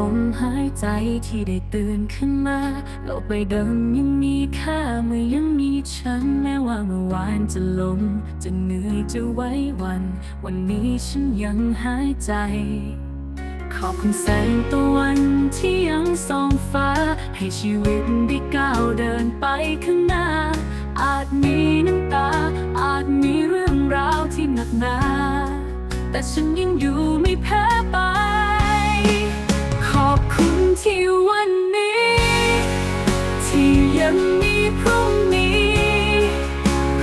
ลมหายใจที่ได้ตื่นขึ้นมาโลกใบเดิมยังมีค่าเมื่อยังมีฉันแม้ว่าเมื่อวานจะลมจะเหนื่อยจะไว้วัน วันนี้ฉันยังหายใจ ขอบคุณแสงตะวันที่ยังส่องฟ้า ให้ชีวิตได้ก้าวเดินไปข้างหน้า อาจมีน้ำตา อาจมีเรื่องราวที่หนักหนา แต่ฉันยังอยู่ไม่แพ้ไป ที่วันนี้ ที่ยังมีพรุ่งนี้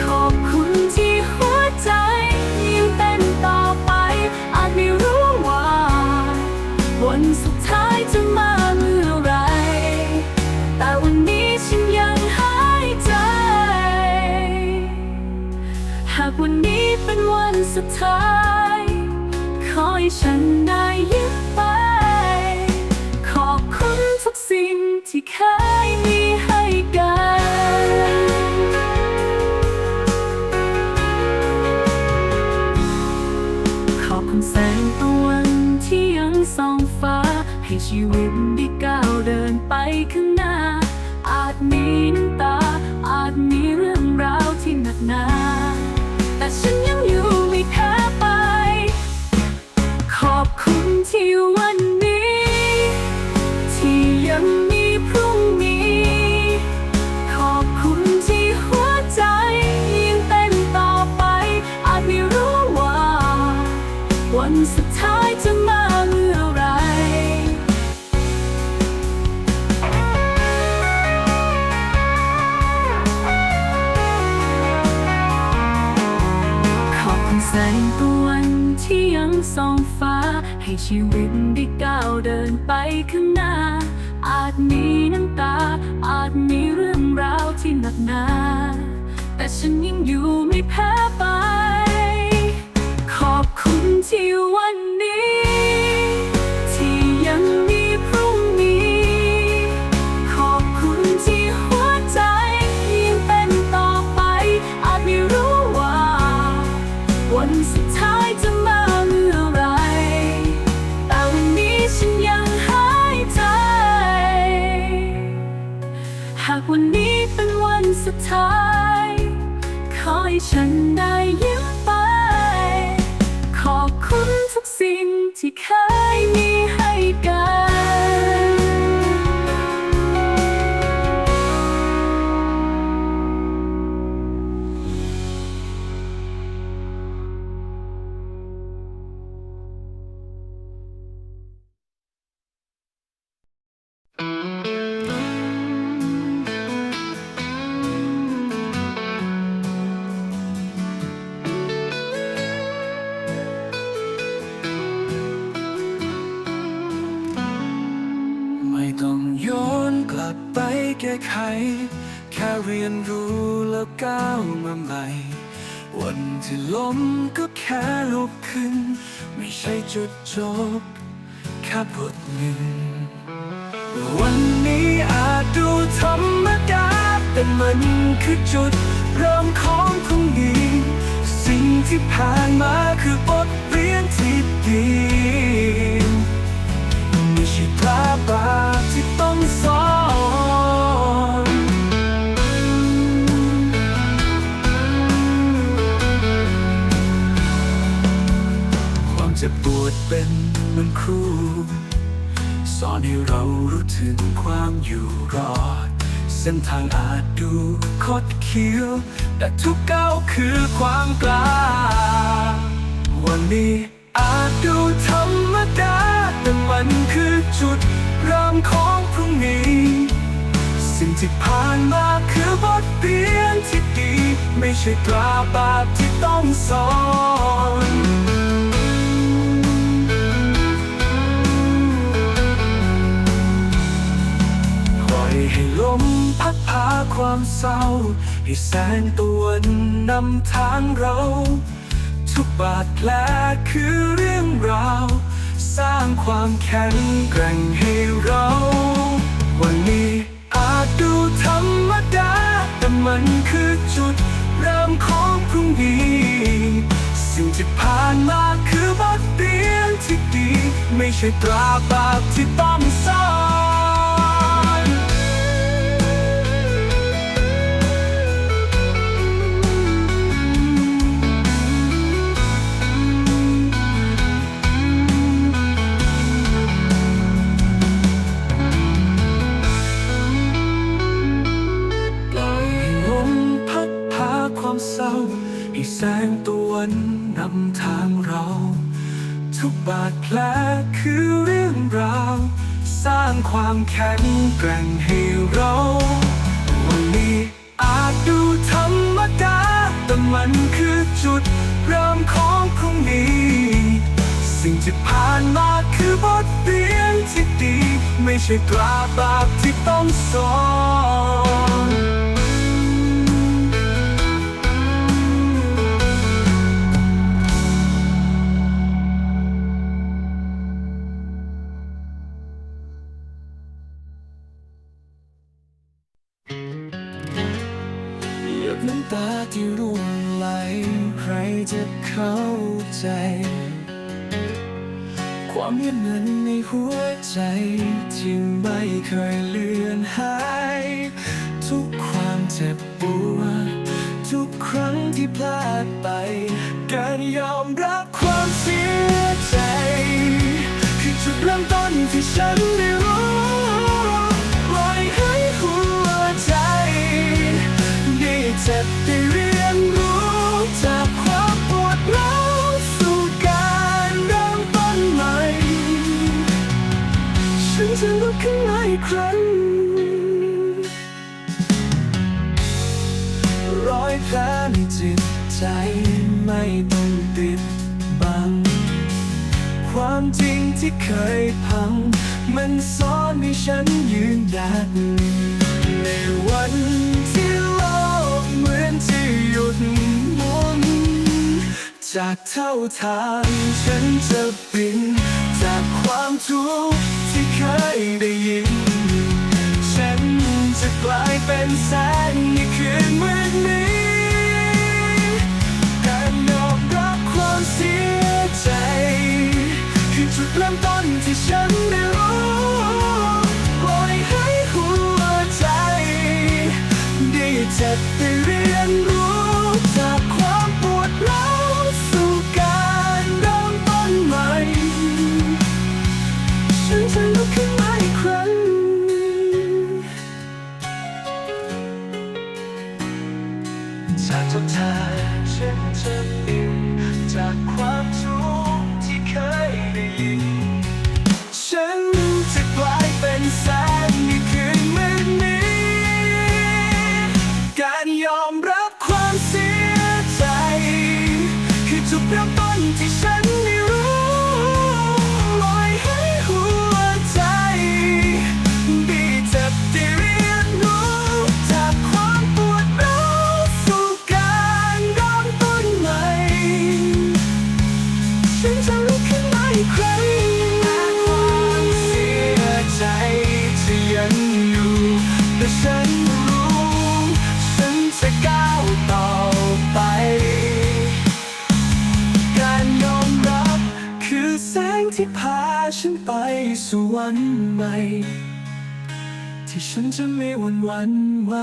ขอบคุณที่หัวใจยังเต้นต่อไป อาจไม่รู้ว่า วันสุดท้ายจะมาเมื่อไร แต่วันนี้ฉันยังหายใจ หากวันนี้เป็นวันสุดท้าย ขอให้ฉันได้ยิ้ม สิ่งที่เคยมีให้กัน ขอบคุณแสงตะวันที่ยังส่องฟ้า ให้ชีวิตได้ก้าวเดินไปข้างหน้า อาจมีน้ำตาอา วันสุดท้ายจะมาเมื่อไรขอบคุณแสงตะวันที่ยังส่องฟ้า ให้ชีวิตได้ก้าวเดินไปข้างหน้า อาจมีน้ำตา อาจมีเรื่องราวที่หนักหนา แต่ฉันยังอยู่ไม่แพ้ ที่เคยมี แก้ไข แค่เรียนรู้แล้วก้าวมาใหม่ วันที่ล้มก็แค่ลุกขึ้น ไม่ใช่จุดจบ แค่บทหนึ่ง วันนี้อาจดูธรรมดา แต่มันคือจุดเริ่มของพรุ่งนี้ สิ่งที่ผ่านมาคือบทเรียนที่ดี เป็นเหมือนครู สอนให้เรารู้ถึงความอยู่รอด เส้นทางอาจดูคดเคี้ยว แต่ทุกก้าวคือความกล้า วันนี้อาจดูธรรมดา แต่มันคือจุดเริ่มของพรุ่งนี้ สิ่งที่ผ่านมาคือบทเรียนที่ดี ไม่ใช่ตราบาปที่ต้องสอน ให้ลมพัดพาความเศร้า ให้แสงตะวันนำทางเรา ทุกบาดแผลคือเรื่องราว สร้างความแข็งแกร่งให้เรา วันนี้อาจดูธรรมดา แต่มันคือจุดเริ่มของพรุ่งนี้ สิ่งที่ผ่านมาคือบทเรียนที่ดี ไม่ใช่ตราบาปที่ต้องซ่อนป จุดเริ่มของพรุ่งนี้ สิ่งที่ผ่านมาคือบทเรียนที่ดี ไม่ใช่ตราบาปที่ต้องสอน ดน้ำตาที่ร่วงไหล ใครจะเข้าใจ ความเงียบงันในหัวใจที่ไม่เคยเลือนหาย ทุกความเจ็บปวดทุกครั้งที่พลาดไป การยอมรับความเสียใจ คือจุดเริ่มต้นที่ฉันได้รู้ ใจไม่ต้องปิดบัง ความจริงที่เคยพัง มันสอนให้ฉันยืนหยัดในวันที่โลกเหมือนจะหยุดหมุน จากเท่าทางฉันจะบิน จากความทุกข์ที่เคยได้ยิน ฉันจะกลายเป็นแสงในคืนมืดนี้ สู่วันใหม่ ที่ฉันจะไม่หวั่นหวันไหว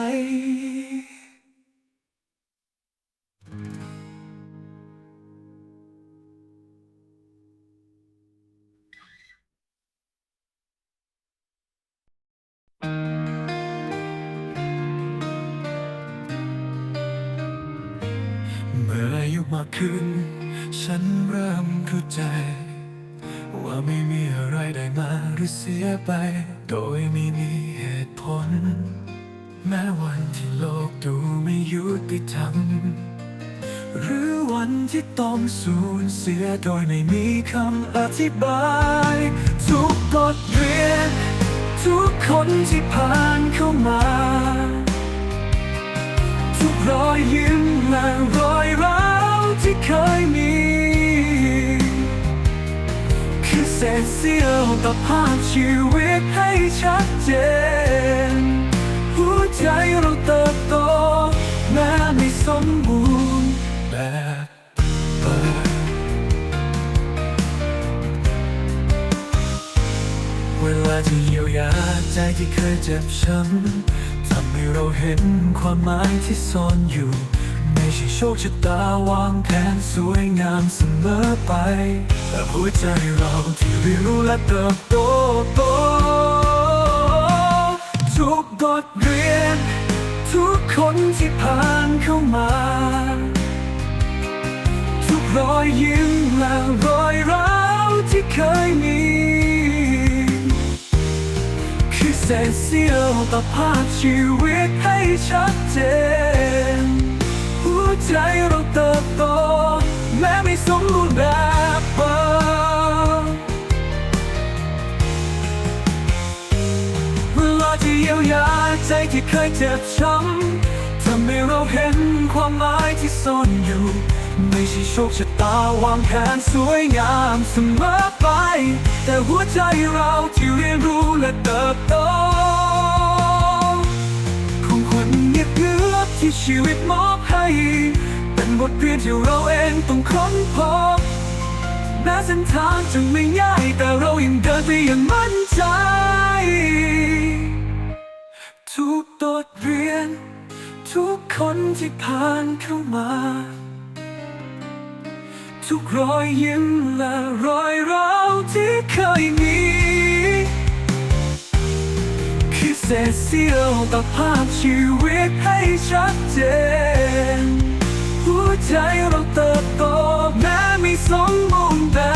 เมื่ออายุมากขึ้น ฉันเริ่มเข้าใจ ว่าไม่มีอะไรได้มาหรือเสียไป โดยไม่มีเหตุผล แม้วันที่โลกดูไม่ยุติธรรม หรือวันที่ต้องสูญเสียโดยไม่มีคำอธิบาย ทุกบทเรียน ทุกคนที่ผ่านเข้ามา ทุกรอยยิ้มและรอยร้าวที่เคยมี ษเสี้ยวต่อภาพชีวิตให้ชัดเจน หัวใจเราเติบโตแม้ไม่สมบูรณ์แบบเปิดเวลาที่เยียวยาใจที่เคยเจ็บช้ำทำให้เราเห็นความหมายที่ซ่อนอยู่ โชคชะตาวางแผนสวยงามเสมอไปแต่หัวใจเราที่เรียนรู้และเติบโตโตทุกบทเรียน ทุกคนที่ผ่านเข้ามา ทุกรอยยิ้มและรอยร้าวที่เคยมีคือเศษเสี้ยวต่อภาพชีวิตให้ชัดเจน ใจเราเติบโต แม้ไม่สมบูรณ์แบบเดิมเวลาที่เยียวยาใจที่เคยเจ็บช้ำทำให้เราเห็นความหมายที่ซ่อนอยู่ ไม่ใช่โชคชะตาวางแผนสวยงามเสมอไป แต่หัวใจเราที่เรียนรู้และเติบโตของคนเงียบเงือ ที่ชีวิตมอบให้ เป็นบทเรียนที่เราเองต้องค้นพบแม้เส้นทางจะไม่ง่าย แต่เรายังเดินไปอย่างมั่นใจ ทุกบทเรียน ทุกคนที่ผ่านเข้ามา ทุกรอยยิ้มและรอยร้าวที่เคยมี เศษเสี้ยวต่อภาพชีวิตให้ชัดเจน หัวใจเราเติบโตแม้ไม่สมบูรณ์แบบ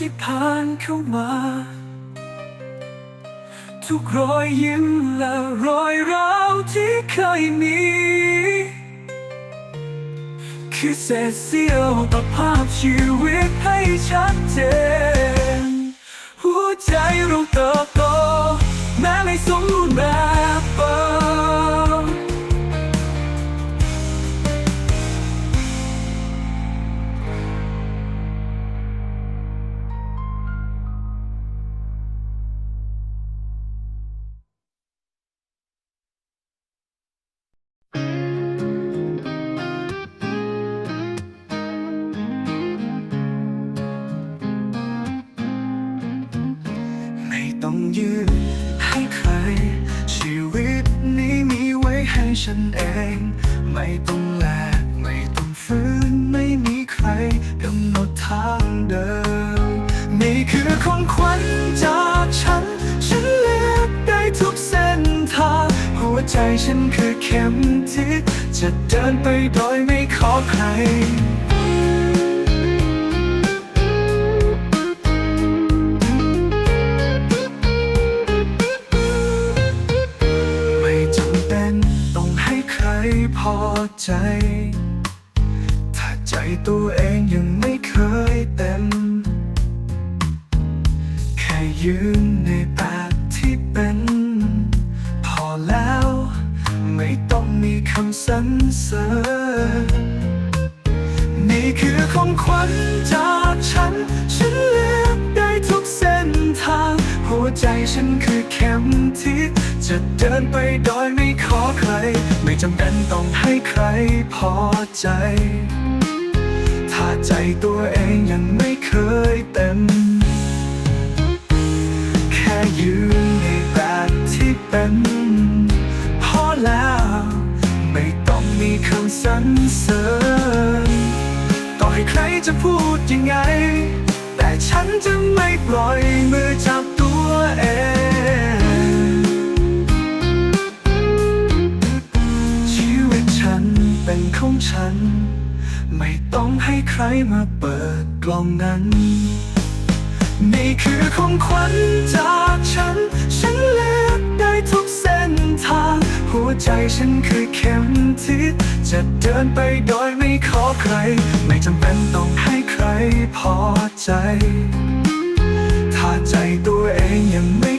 ที่ผ่านเข้ามา ทุกรอยยิ้มและรอยร้าวที่เคยมี คือเศษเสี้ยวต่อภาพชีวิตให้ชัดเจน หัวใจเราเติบโตแม้ไม่สมบูรณ์แบบ ฉันเอง ไม่ต้องแลกไม่ต้องฟื้นไม่มีใครกำหนดทางเดิน นี่คือของขวัญจากฉัน ฉันเลือกได้ทุกเส้นทาง หัวใจฉันคือเข็มทิศจะเดินไปโดยไม่ขอใคร พอใจ ถ้าใจตัวเองยังไม่เคยเต็ม แค่ยืนในแบบที่เป็น พอแล้วไม่ต้องมีคำสรรเสริญนี่คือของขวัญจากฉัน ฉันเลือกได้ทุกเส้นทาง หัวใจฉันคือเข็มทิศจะเดินไปโดยไม่ ใคร ไม่จำเป็นต้องให้ใครพอใจ ถ้าใจตัวเองยังไม่เคยเต็ม แค่ยืนในแบบที่เป็นพอแล้ว ไม่ต้องมีคำสรรเสริญต่อให้ใครจะพูดยังไง แต่ฉันจะไม่ปล่อยมือจับตัวเอง ฉัน ไม่ต้องให้ใครมาเปิดกล่องนั้น นี่คือของขวัญจากฉัน ฉันเลือกได้ทุกเส้นทาง หัวใจฉันคือเข็มทิศจะเดินไปโดยไม่ขอใคร ไม่จำเป็นต้องให้ใครพอใจ ถ้าใจตัวเองยังไม่